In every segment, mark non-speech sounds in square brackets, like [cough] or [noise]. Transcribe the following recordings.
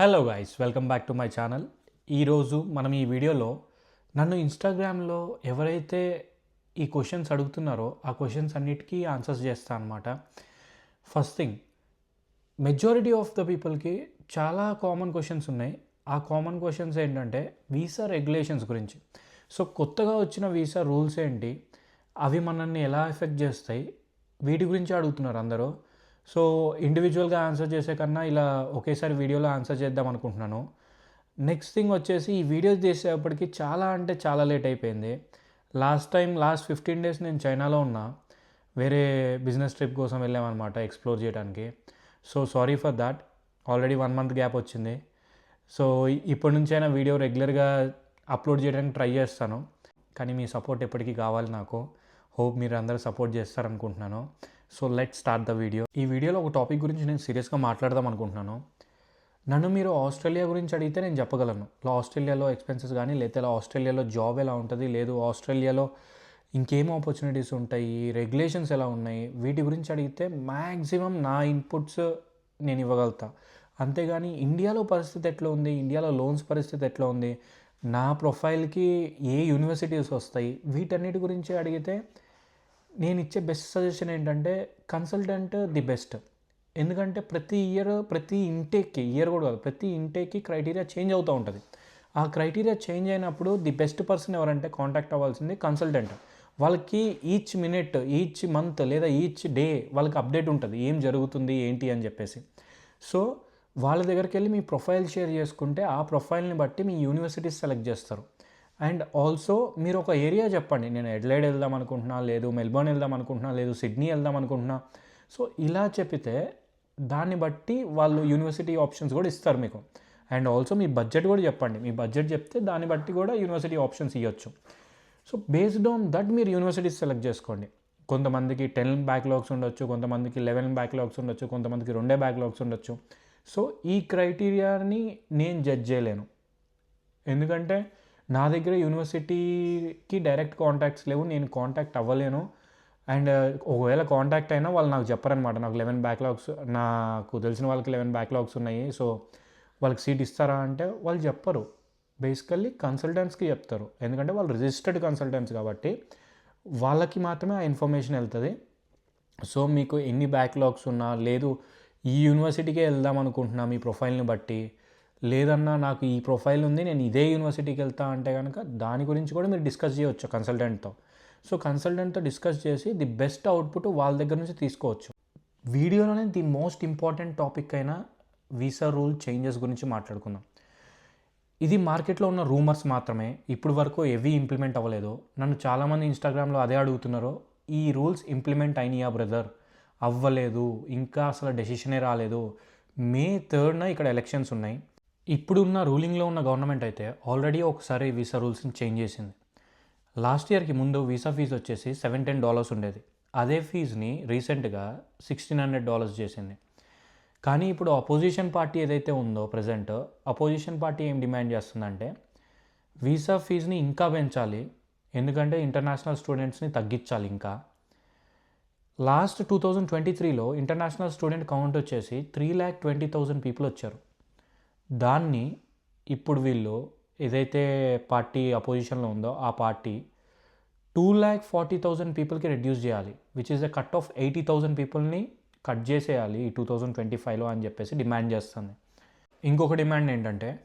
Hello guys welcome back to my channel ఈరోజు మనం ఈ వీడియోలో నన్ను ఇన్స్టాగ్రామ్లో ఎవరైతే ఈ క్వశ్చన్స్ అడుగుతున్నారో ఆ క్వశ్చన్స్ అన్నిటికీ ఆన్సర్స్ చేస్తాను అనమాట first thing majority of the పీపుల్కి చాలా కామన్ క్వశ్చన్స్ ఉన్నాయి. ఆ కామన్ క్వశ్చన్స్ ఏంటంటే వీసా రెగ్యులేషన్స్ గురించి. సో కొత్తగా వచ్చిన వీసా రూల్స్ ఏంటి? అవి మనల్ని ఎలా ఎఫెక్ట్ చేస్తాయి? వీటి గురించి అడుగుతున్నారు అందరూ. సో ఇండివిజువల్గా ఆన్సర్ చేసే కన్నా ఇలా ఒకేసారి వీడియోలో ఆన్సర్ చేద్దాం అనుకుంటున్నాను. నెక్స్ట్ థింగ్ వచ్చేసి ఈ వీడియోస్ చేసేటప్పటికి చాలా అంటే చాలా లేట్ అయిపోయింది. Last time last fifteen days నేను చైనాలో ఉన్నా. వేరే బిజినెస్ ట్రిప్ కోసం వెళ్ళామన్నమాట ఎక్స్ప్లోర్ చేయడానికి. So sorry for that already one month gap వచ్చింది. సో ఇప్పటి నుంచైనా వీడియో రెగ్యులర్గా అప్లోడ్ చేయడానికి ట్రై చేస్తాను. కానీ మీ సపోర్ట్ ఎప్పటికీ కావాలి నాకు. హోప్ మీరు అందరూ support చేస్తారనుకుంటున్నాను. So let start the video. ఈ వీడియోలో ఒక టాపిక్ గురించి నేను సీరియస్గా మాట్లాడదాం అనుకుంటున్నాను. నన్ను మీరు ఆస్ట్రేలియా గురించి అడిగితే నేను చెప్పగలను. ఇలా ఆస్ట్రేలియాలో ఎక్స్పెన్సెస్ కానీ లేదా ఇలా ఆస్ట్రేలియాలో జాబ్ ఎలా ఉంటుంది లేదు ఆస్ట్రేలియాలో ఇంకేం ఆపర్చునిటీస్ ఉంటాయి రెగ్యులేషన్స్ ఎలా ఉన్నాయి వీటి గురించి అడిగితే మ్యాక్సిమం నా ఇన్పుట్స్ నేను ఇవ్వగలుగుతా. అంతేగాని ఇండియాలో పరిస్థితి ఎట్లా ఉంది ఇండియాలో లోన్స్ పరిస్థితి ఎట్లా ఉంది నా ప్రొఫైల్కి ఏ యూనివర్సిటీస్ వస్తాయి వీటన్నిటి గురించి అడిగితే నేను ఇచ్చే బెస్ట్ సజెషన్ ఏంటంటే కన్సల్టెంట్ ది బెస్ట్ ఎందుకంటే ప్రతి ఇయర్ ప్రతి ఇంటేక్కి ఇయర్ కూడా కాదు ప్రతి ఇంటేక్కి క్రైటీరియా చేంజ్ అవుతూ ఉంటుంది. ఆ క్రైటీరియా చేంజ్ అయినప్పుడు ది బెస్ట్ పర్సన్ ఎవరంటే కాంటాక్ట్ అవ్వాల్సింది కన్సల్టెంట్ వాళ్ళకి ఈచ్ మినిట్ ఈచ్ మంత్ లేదా ఈచ్ డే వాళ్ళకి అప్డేట్ ఉంటుంది. ఏం జరుగుతుంది ఏంటి అని చెప్పేసి. సో వాళ్ళ దగ్గరికి వెళ్ళి మీ ప్రొఫైల్ షేర్ చేసుకుంటే ఆ ప్రొఫైల్ని బట్టి మీ యూనివర్సిటీస్ సెలెక్ట్ చేస్తారు. అండ్ ఆల్సో మీరు ఒక ఏరియా చెప్పండి. నేను ఎడ్లైడ్ వెళ్దాం అనుకుంటున్నా లేదు మెల్బోర్న్ వెళ్దాం అనుకుంటున్నా లేదు సిడ్నీ వెళ్దాం అనుకుంటున్నా. సో ఇలా చెప్పితే దాన్ని బట్టి వాళ్ళు యూనివర్సిటీ ఆప్షన్స్ కూడా ఇస్తారు మీకు. అండ్ ఆల్సో మీ బడ్జెట్ కూడా చెప్పండి. మీ బడ్జెట్ చెప్తే దాన్ని బట్టి కూడా యూనివర్సిటీ ఆప్షన్స్ ఇవ్వచ్చు సో బేస్డ్ ఆన్ దట్ మీరు యూనివర్సిటీస్ సెలెక్ట్ చేసుకోండి. కొంతమందికి టెన్ బ్యాక్లాగ్స్ ఉండొచ్చు కొంతమందికి లెవెన్ బ్యాక్లాగ్స్ ఉండొచ్చు కొంతమందికి రెండే బ్యాక్లాగ్స్ ఉండొచ్చు. సో ఈ క్రైటీరియాని నేను జడ్జ్ చేయలేను. ఎందుకంటే నా దగ్గర యూనివర్సిటీకి డైరెక్ట్ కాంటాక్ట్స్ లేవు నేను కాంటాక్ట్ అవ్వలేను. అండ్ uh, ఒకవేళ కాంటాక్ట్ అయినా వాళ్ళు నాకు చెప్పరనమాట నాకు లెవెన్ బ్యాక్లాగ్స్ నాకు తెలిసిన వాళ్ళకి లెవెన్ బ్యాక్లాగ్స్ ఉన్నాయి. సో వాళ్ళకి సీట్ ఇస్తారా అంటే వాళ్ళు చెప్పరు. బేసికల్లీ కన్సల్టెంట్స్కి చెప్తారు. ఎందుకంటే వాళ్ళు రిజిస్టర్డ్ కన్సల్టెంట్స్ కాబట్టి వాళ్ళకి మాత్రమే ఆ ఇన్ఫర్మేషన్ వెళ్తుంది. సో మీకు ఎన్ని బ్యాక్లాగ్స్ ఉన్నా లేదు ఈ యూనివర్సిటీకే వెళ్దాం అనుకుంటున్నా మీ ప్రొఫైల్ని బట్టి లేదన్నా నాకు ఈ ప్రొఫైల్ ఉంది నేను ఇదే యూనివర్సిటీకి వెళ్తా అంటే కనుక దాని గురించి కూడా మీరు డిస్కస్ చేయవచ్చు కన్సల్టెంట్తో. సో కన్సల్టెంట్తో డిస్కస్ చేసి ది బెస్ట్ అవుట్పుట్ వాళ్ళ దగ్గర నుంచి తీసుకోవచ్చు. వీడియోలోనే ది మోస్ట్ ఇంపార్టెంట్ టాపిక్ అయిన వీసా రూల్ చేంజెస్ గురించి మాట్లాడుకుందాం. ఇది మార్కెట్లో ఉన్న రూమర్స్ మాత్రమే ఇప్పుడు వరకు ఎవీ ఇంప్లిమెంట్ అవ్వలేదు నన్ను చాలామంది ఇన్స్టాగ్రామ్లో అదే అడుగుతున్నారు ఈ రూల్స్ ఇంప్లిమెంట్ అయినాయా బ్రదర్? అవ్వలేదు ఇంకా అసలు డెసిషనే రాలేదు. మే థర్డ్న ఇక్కడ ఎలక్షన్స్ ఉన్నాయి. ఇప్పుడున్న రూలింగ్లో ఉన్న గవర్నమెంట్ అయితే ఆల్రెడీ ఒకసారి వీసా రూల్స్ని చేంజ్ చేసింది. లాస్ట్ ఇయర్కి ముందు వీసా ఫీజు వచ్చేసి సెవెన్ టెన్ డాలర్స్ ఉండేది. అదే ఫీజుని రీసెంట్గా సిక్స్టీన్ హండ్రెడ్ డాలర్స్ చేసింది. కానీ ఇప్పుడు అపోజిషన్ పార్టీ ఏదైతే ఉందో ప్రజెంట్ అపోజిషన్ పార్టీ ఏం డిమాండ్ చేస్తుందంటే వీసా ఫీజుని ఇంకా పెంచాలి. ఎందుకంటే ఇంటర్నేషనల్ స్టూడెంట్స్ని తగ్గించాలి ఇంకా. లాస్ట్ టూ థౌజండ్ ట్వంటీ త్రీలో ఇంటర్నేషనల్ స్టూడెంట్ కౌంట్ వచ్చేసి three lakh twenty thousand people వచ్చారు. దాన్ని ఇప్పుడు వీళ్ళు ఏదైతే పార్టీ అపోజిషన్లో ఉందో ఆ party two lakh forty thousand పీపుల్కి రెడ్యూస్ చేయాలి which is the cut off eighty thousand పీపుల్ని కట్ చేసేయాలి ఈ టూ థౌజండ్ ట్వంటీ ఫైవ్లో అని చెప్పేసి డిమాండ్ చేస్తుంది. ఇంకొక డిమాండ్ ఏంటంటే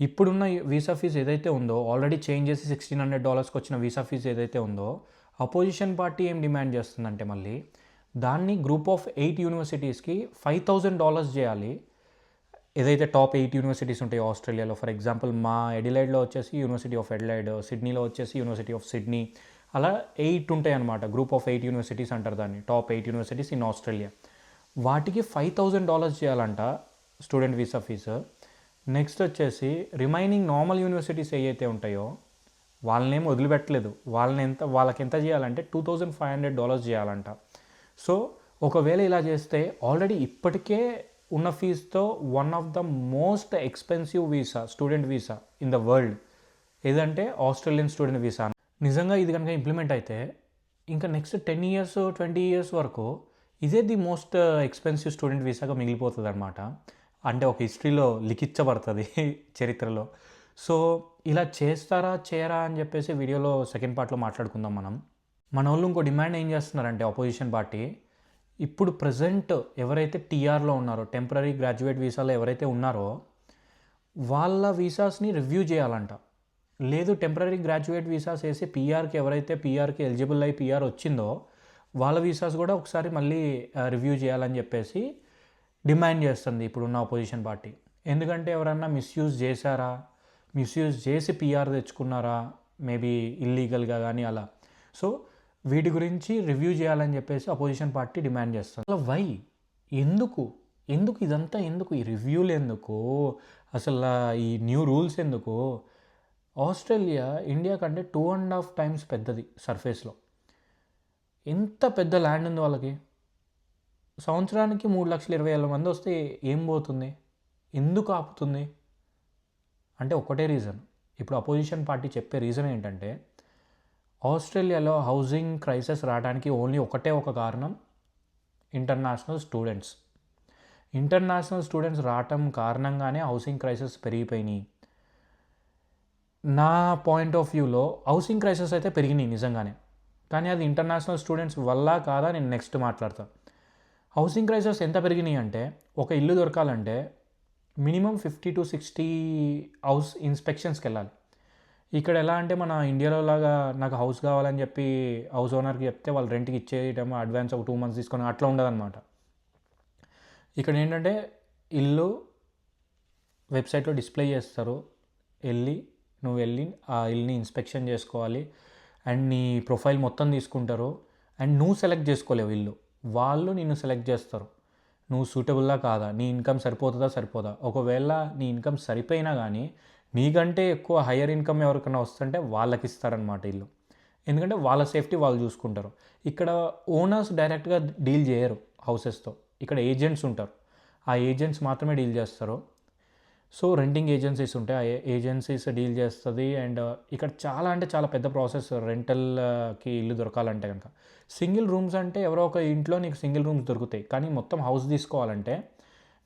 ఇప్పుడున్న వీసా ఫీజు ఏదైతే ఉందో ఆల్రెడీ చేంజ్ చేసి సిక్స్టీన్ హండ్రెడ్ డాలర్స్కి వచ్చిన వీసా ఫీజు ఏదైతే ఉందో అపోజిషన్ పార్టీ ఏం డిమాండ్ చేస్తుందంటే మళ్ళీ దాన్ని గ్రూప్ ఆఫ్ ఎయిట్ యూనివర్సిటీస్కి ఫైవ్ థౌజండ్ డాలర్స్ చేయాలి ఏదైతే టాప్ ఎయిట్ యూనివర్సిటీస్ ఉంటాయో ఆస్ట్రేలియాలో ఫర్ ఎగ్జాంపుల్ మా ఎడిలైడ్లో వచ్చేసి యూనివర్సిటీ ఆఫ్ ఎడిలైడ్ సిడ్నీలో వచ్చేసి యూనివర్సిటీ ఆఫ్ సిడ్నీ అలా ఎయిట్ ఉంటాయి అనమాట గ్రూప్ ఆఫ్ ఎయిట్ యూనివర్సిటీస్ అంటారు దాన్ని top eight universities in Australia. వాటికి ఫైవ్ థౌజండ్ డాలర్స్ చేయాలంట స్టూడెంట్ వీసా ఫీజు. నెక్స్ట్ వచ్చేసి రిమైనింగ్ నార్మల్ యూనివర్సిటీస్ ఏవైతే ఉంటాయో వాళ్ళనేం వదిలిపెట్టలేదు. వాళ్ళని ఎంత వాళ్ళకి ఎంత చేయాలంటే two thousand five hundred dollars చేయాలంట. సో ఒకవేళ ఇలా చేస్తే ఆల్రెడీ ఇప్పటికే ఉన్న ఫీజుతో one of the most expensive visa student visa in the world ఏదంటే ఆస్ట్రేలియన్ స్టూడెంట్ వీసా నిజంగా ఇది కనుక ఇంప్లిమెంట్ అయితే ఇంకా next ten years twenty years వరకు ఇదే ది మోస్ట్ ఎక్స్పెన్సివ్ స్టూడెంట్ వీసాగా మిగిలిపోతుంది అనమాట అంటే ఒక హిస్టరీలో లిఖించబడుతుంది [laughs] చరిత్రలో. సో ఇలా చేస్తారా చేయరా అని చెప్పేసి వీడియోలో సెకండ్ పార్ట్లో మాట్లాడుకుందాం మనం. మన వాళ్ళు ఇంకో డిమాండ్ ఏం చేస్తున్నారంటే అపోజిషన్ పార్టీ ఇప్పుడు ప్రజెంట్ ఎవరైతే టీఆర్లో ఉన్నారో టెంపరీ గ్రాడ్యుయేట్ వీసాలో ఎవరైతే ఉన్నారో వాళ్ళ వీసాస్ని రివ్యూ చేయాలంట. లేదు టెంపరీ గ్రాడ్యుయేట్ వీసాస్ వేసి పీఆర్కి ఎవరైతే పీఆర్కి ఎలిజిబుల్ అయ్యి పీఆర్ వచ్చిందో వాళ్ళ వీసాస్ కూడా ఒకసారి మళ్ళీ రివ్యూ చేయాలని చెప్పేసి డిమాండ్ చేస్తుంది ఇప్పుడున్న అపోజిషన్ పార్టీ. ఎందుకంటే ఎవరన్నా మిస్యూజ్ చేశారా? మిస్యూజ్ చేసి పీఆర్ తెచ్చుకున్నారా? మేబీ ఇల్లీగల్గా కానీ అలా. సో వీటి గురించి రివ్యూ చేయాలని చెప్పేసి అపోజిషన్ పార్టీ డిమాండ్ చేస్తుంది. అసలు వై? ఎందుకు? ఎందుకు ఇదంతా ఎందుకు? ఈ రివ్యూలు ఎందుకు? అసలు ఈ న్యూ రూల్స్ ఎందుకు? ఆస్ట్రేలియా ఇండియా కంటే టూ అండ్ హాఫ్ టైమ్స్ పెద్దది సర్ఫేస్లో ఎంత పెద్ద ల్యాండ్ ఉంది వాళ్ళకి? సంవత్సరానికి మూడు లక్షల ఇరవై వేల మంది వస్తే ఏం పోతుంది? ఎందుకు ఆపుతుంది? అంటే ఒకటే రీజన్ ఇప్పుడు అపోజిషన్ పార్టీ చెప్పే రీజన్ ఏంటంటే ఆస్ట్రేలియాలో హౌసింగ్ క్రైసిస్ రావడానికి ఓన్లీ ఒకటే ఒక కారణం ఇంటర్నేషనల్ స్టూడెంట్స్. ఇంటర్నేషనల్ స్టూడెంట్స్ రావటం కారణంగానే హౌసింగ్ క్రైసిస్ పెరిగిపోయినాయి. నా పాయింట్ ఆఫ్ వ్యూలో హౌసింగ్ క్రైసిస్ అయితే పెరిగినాయి నిజంగానే. కానీ అది ఇంటర్నేషనల్ స్టూడెంట్స్ వల్ల కాదా నేను నెక్స్ట్ మాట్లాడతాను హౌసింగ్ క్రైసిస్ ఎంత పెరిగినాయి అంటే ఒక ఇల్లు దొరకాలంటే minimum fifty to sixty house ఇన్స్పెక్షన్స్కి వెళ్ళాలి. ఇక్కడ ఎలా అంటే మన ఇండియాలో లాగా నాకు హౌస్ కావాలని చెప్పి హౌస్ ఓనర్కి చెప్తే వాళ్ళు రెంట్కి ఇచ్చేయటం అడ్వాన్స్ ఒక టూ మంత్స్ తీసుకొని అట్లా ఉండదన్నమాట. ఇక్కడ ఏంటంటే ఇల్లు వెబ్సైట్లో డిస్ప్లే చేస్తారు. వెళ్ళి నువ్వు వెళ్ళి ఆ ఇల్లుని ఇన్స్పెక్షన్ చేసుకోవాలి. అండ్ నీ ప్రొఫైల్ మొత్తం తీసుకుంటారు. అండ్ నువ్వు సెలెక్ట్ చేసుకోలేవు ఇల్లు. వాళ్ళు నిన్ను సెలెక్ట్ చేస్తారు. నువ్వు సూటబుల్లా కాదా? నీ ఇన్కమ్ సరిపోతుందా? సరిపోదా? ఒకవేళ నీ ఇన్కమ్ సరిపోయినా కానీ నీకంటే ఎక్కువ హయ్యర్ ఇన్కమ్ ఎవరికైనా వస్తుంటే వాళ్ళకి ఇస్తారనమాట ఇల్లు. ఎందుకంటే వాళ్ళ సేఫ్టీ వాళ్ళు చూసుకుంటారు. ఇక్కడ ఓనర్స్ డైరెక్ట్గా డీల్ చేయరు హౌసెస్తో. ఇక్కడ ఏజెంట్స్ ఉంటారు. ఆ ఏజెంట్స్ మాత్రమే డీల్ చేస్తారు. సో రెంటింగ్ ఏజెన్సీస్ ఉంటాయి. ఆ ఏజెన్సీస్ డీల్ చేస్తుంది అండ్ ఇక్కడ చాలా అంటే చాలా పెద్ద ప్రాసెస్ రెంటల్కి ఇల్లు దొరకాలంటే కనుక సింగిల్ రూమ్స్ అంటే ఎవరో ఒక ఇంట్లో నీకు సింగిల్ రూమ్స్ దొరుకుతాయి. కానీ మొత్తం హౌస్ తీసుకోవాలంటే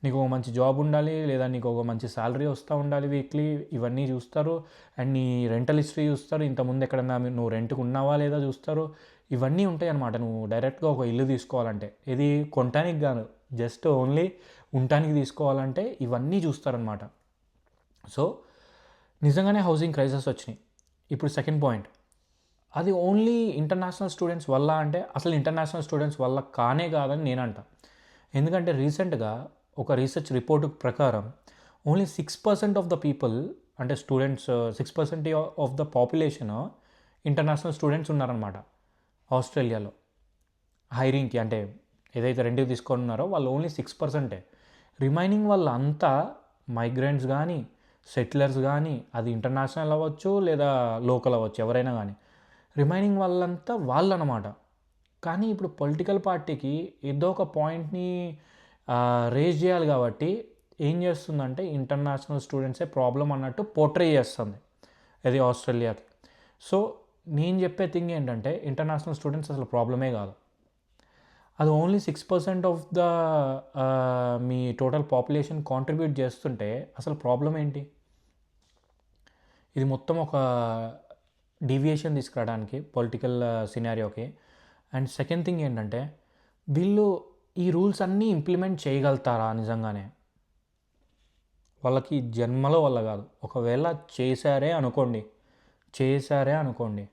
నీకు ఒక మంచి జాబ్ ఉండాలి లేదా నీకు ఒక మంచి శాలరీ వస్తూ ఉండాలి వీక్లీ ఇవన్నీ చూస్తారు. అండ్ నీ రెంటల్ హిస్టరీ చూస్తారు. ఇంతకుముందు ఎక్కడన్నా నువ్వు రెంట్కి ఉన్నావా లేదా చూస్తారు. ఇవన్నీ ఉంటాయి అనమాట నువ్వు డైరెక్ట్గా ఒక ఇల్లు తీసుకోవాలంటే. ఇది కొనటానికి కాదు. జస్ట్ ఓన్లీ ఉండటానికి తీసుకోవాలంటే ఇవన్నీ చూస్తారనమాట సో నిజంగానే హౌసింగ్ క్రైసెస్ వచ్చినాయి. ఇప్పుడు సెకండ్ పాయింట్. అది ఓన్లీ ఇంటర్నేషనల్ స్టూడెంట్స్ వల్ల అంటే అసలు ఇంటర్నేషనల్ స్టూడెంట్స్ వల్ల కానే కాదని నేను అంట ఎందుకంటే రీసెంట్గా ఒక రీసెర్చ్ రిపోర్ట్ ప్రకారం only six percent of the people అంటే students six percent of the population international students ఉన్నారనమాట ఆస్ట్రేలియాలో. హైరింగ్కి అంటే ఏదైతే రెంట్కి తీసుకొని ఉన్నారో వాళ్ళు ఓన్లీ సిక్స్ పర్సెంటే రిమైనింగ్ వాళ్ళంతా మైగ్రెంట్స్ కానీ సెటిలర్స్ కానీ అది ఇంటర్నేషనల్ అవ్వచ్చు లేదా లోకల్ అవ్వచ్చు ఎవరైనా కానీ రిమైనింగ్ వాళ్ళంతా వాళ్ళు అనమాట కానీ ఇప్పుడు పొలిటికల్ పార్టీకి ఏదో ఒక పాయింట్ని రేజ్ చేయాలి కాబట్టి ఏం చేస్తుందంటే ఇంటర్నేషనల్ స్టూడెంట్సే ప్రాబ్లం అన్నట్టు పోర్ట్రే చేస్తుంది. అది ఆస్ట్రేలియాకి సో నేను చెప్పే థింగ్ ఏంటంటే ఇంటర్నేషనల్ స్టూడెంట్స్ అసలు ప్రాబ్లమే కాదు. అది only six percent of the me total population contribute చేస్తుంటే అసలు ప్రాబ్లం ఏంటి? ఇది మొత్తం ఒక డీవియేషన్ తీసుకురావడానికి పొలిటికల్ సినారియోకి అండ్ సెకండ్ థింగ్ ఏంటంటే వీళ్ళు ఈ రూల్స్ అన్నీ ఇంప్లిమెంట్ చేయగలుగుతారా నిజంగానే? వాళ్ళకి జన్మలో వల్ల కాదు. ఒకవేళ చేశారే అనుకోండి. చేశారే అనుకోండి.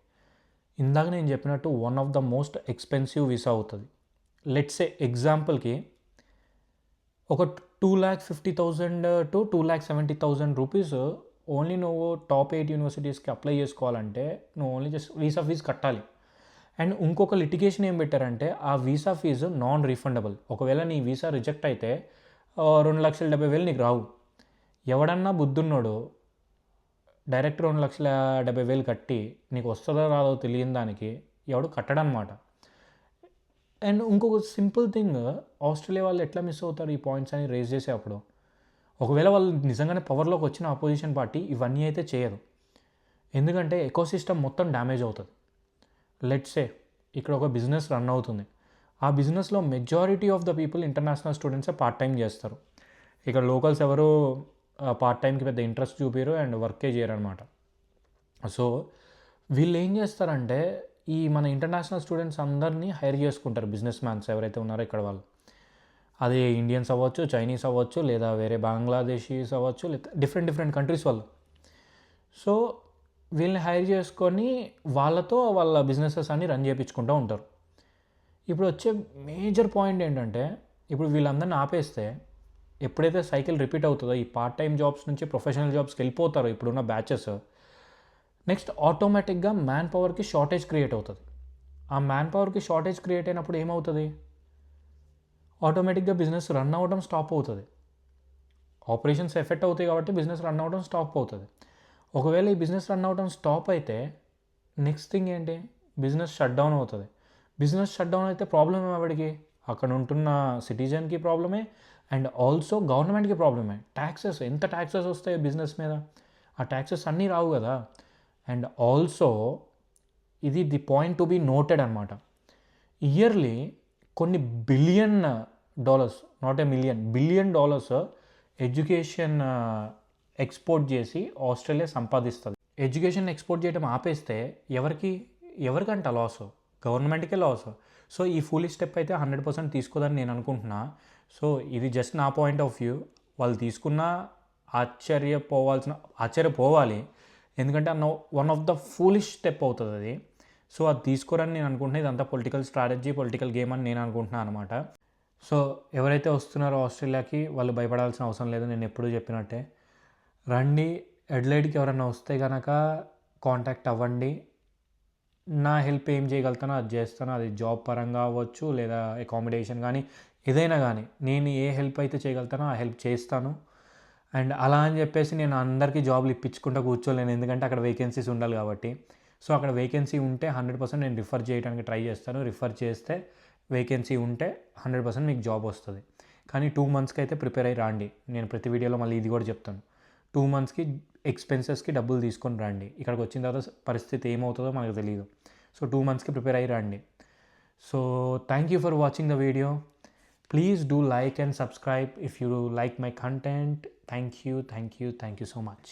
ఇందాక నేను చెప్పినట్టు one of the most expensive visa అవుతుంది. లెట్స్ ఏ ఎగ్జాంపుల్కి ఒక two lakh fifty thousand to two lakh seventy thousand rupees only నువ్వు టాప్ ఎయిట్ యూనివర్సిటీస్కి అప్లై చేసుకోవాలంటే నువ్వు ఓన్లీ జస్ట్ వీసా ఫీజు కట్టాలి. అండ్ ఇంకొక లిటిగేషన్ ఏం పెట్టారంటే ఆ వీసా ఫీజు నాన్ రీఫండబుల్. ఒకవేళ నీ వీసా రిజెక్ట్ అయితే రెండు లక్షల డెబ్బై వేలు నీకు రావు. ఎవడన్నా బుద్ధున్నాడు డైరెక్ట్ రెండు లక్షల డెబ్బై వేలు కట్టి నీకు వస్తుందో రాదో తెలియని దానికి ఎవడు కట్టడనమాట. అండ్ ఇంకొక సింపుల్ థింగ్ ఆస్ట్రేలియా వాళ్ళు ఎట్లా మిస్ అవుతారు ఈ పాయింట్స్ అని రేజ్ చేసేటప్పుడు ఒకవేళ వాళ్ళు నిజంగానే పవర్లోకి వచ్చిన అపోజిషన్ పార్టీ ఇవన్నీ అయితే చేయదు ఎందుకంటే ఎకోసిస్టమ్ మొత్తం డ్యామేజ్ అవుతుంది. లెట్సే ఇక్కడ ఒక బిజినెస్ రన్ అవుతుంది. ఆ బిజినెస్లో majority of the people international స్టూడెంట్సే part time చేస్తారు. ఇక్కడ లోకల్స్ ఎవరు పార్ట్ టైంకి పెద్ద ఇంట్రెస్ట్ చూపారు అండ్ వర్కే చేయరు అనమాట సో వీళ్ళు ఏం చేస్తారంటే ఈ మన ఇంటర్నేషనల్ స్టూడెంట్స్ అందరినీ హైర్ చేసుకుంటారు బిజినెస్ మ్యాన్స్ ఎవరైతే ఉన్నారో ఇక్కడ వాళ్ళు. అది ఇండియన్స్ అవ్వచ్చు చైనీస్ అవ్వచ్చు లేదా వేరే బంగ్లాదేశీస్ అవ్వచ్చు లేదా డిఫరెంట్ డిఫరెంట్ కంట్రీస్ వాళ్ళు. సో వీళ్ళని హైర్ చేసుకొని వాళ్ళతో వాళ్ళ బిజినెసెస్ అన్ని రన్ చేయించుకుంటూ ఉంటారు. ఇప్పుడు వచ్చే మేజర్ పాయింట్ ఏంటంటే ఇప్పుడు వీళ్ళందరిని ఆపేస్తే ఎప్పుడైతే సైకిల్ రిపీట్ అవుతుందో ఈ పార్ట్ టైం జాబ్స్ నుంచి ప్రొఫెషనల్ జాబ్స్కి వెళ్ళిపోతారో ఇప్పుడున్న బ్యాచెస్ నెక్స్ట్ ఆటోమేటిక్గా మ్యాన్ పవర్కి షార్టేజ్ క్రియేట్ అవుతుంది. ఆ మ్యాన్ పవర్కి షార్టేజ్ క్రియేట్ అయినప్పుడు ఏమవుతుంది? ఆటోమేటిక్గా బిజినెస్ రన్ అవ్వడం స్టాప్ అవుతుంది. ఆపరేషన్స్ ఎఫెక్ట్ అవుతాయి కాబట్టి బిజినెస్ రన్ అవ్వడం స్టాప్ అవుతుంది. ఒకవేళ ఈ బిజినెస్ రన్ అవడం స్టాప్ అయితే నెక్స్ట్ థింగ్ ఏంటి? బిజినెస్ షట్ డౌన్ అవుతుంది. బిజినెస్ షట్ డౌన్ అయితే ప్రాబ్లం ఎవరికి అక్కడ ఉంటున్న సిటిజన్కి ప్రాబ్లమే అండ్ ఆల్సో గవర్నమెంట్కి ప్రాబ్లమే. ట్యాక్సెస్ ఎంత ట్యాక్సెస్ వస్తాయి బిజినెస్ మీద? ఆ ట్యాక్సెస్ అన్నీ రావు కదా. అండ్ ఆల్సో ఇది the point to be noted అనమాట ఇయర్లీ కొన్ని billion dollars not a million billion dollars education export చేసి ఆస్ట్రేలియా సంపాదిస్తుంది. ఎడ్యుకేషన్ ఎక్స్పోర్ట్ చేయడం ఆపేస్తే ఎవరికి ఎవరికంట లాస్ గవర్నమెంట్కే లాస్ సో ఈ ఫుల్ స్టెప్ అయితే హండ్రెడ్ పర్సెంట్ తీసుకోదని నేను అనుకుంటున్నా. సో ఇది జస్ట్ నా పాయింట్ ఆఫ్ వ్యూ వాళ్ళు తీసుకున్న ఆశ్చర్యపోవాల్సిన ఆశ్చర్యపోవాలి. ఎందుకంటే అన్న one of the foolish step అవుతుంది అది. సో అది తీసుకోరని నేను అనుకుంటున్నా. ఇదంతా పొలిటికల్ స్ట్రాటజీ పొలిటికల్ గేమ్ అని నేను అనుకుంటున్నాను అనమాట సో ఎవరైతే వస్తున్నారో ఆస్ట్రేలియాకి వాళ్ళు భయపడాల్సిన అవసరం లేదు. నేను ఎప్పుడూ చెప్పినట్టే. రండి ఎడ్లైట్కి ఎవరైనా వస్తే కనుక కాంటాక్ట్ అవ్వండి. నా హెల్ప్ ఏం చేయగలుగుతానో అది చేస్తాను. అది జాబ్ పరంగా అవ్వచ్చు లేదా అకామిడేషన్ కానీ ఏదైనా కానీ. నేను ఏ హెల్ప్ అయితే చేయగలుగుతానో ఆ హెల్ప్ చేస్తాను. అండ్ అలా అని చెప్పేసి నేను అందరికీ జాబ్లు ఇప్పించుకుంటూ కూర్చోలేను. ఎందుకంటే అక్కడ వేకెన్సీస్ ఉండాలి కాబట్టి. సో అక్కడ వేకెన్సీ ఉంటే హండ్రెడ్ పర్సెంట్ నేను రిఫర్ చేయడానికి ట్రై చేస్తాను. రిఫర్ చేస్తే వేకెన్సీ ఉంటే హండ్రెడ్ పర్సెంట్ మీకు జాబ్ వస్తుంది. కానీ టూ మంత్స్కి అయితే ప్రిపేర్ అయ్యి రాండి. నేను ప్రతి వీడియోలో మళ్ళీ ఇది కూడా చెప్తాను. టూ మంత్స్కి ఎక్స్పెన్సెస్కి డబ్బులు తీసుకొని రండి. ఇక్కడికి వచ్చిన తర్వాత పరిస్థితి ఏమవుతుందో మనకు తెలియదు సో టూ మంత్స్కి ప్రిపేర్ అయ్యి రండి. So thank you for watching the video. Please do like and subscribe if you like my content. Thank you thank you thank you so much.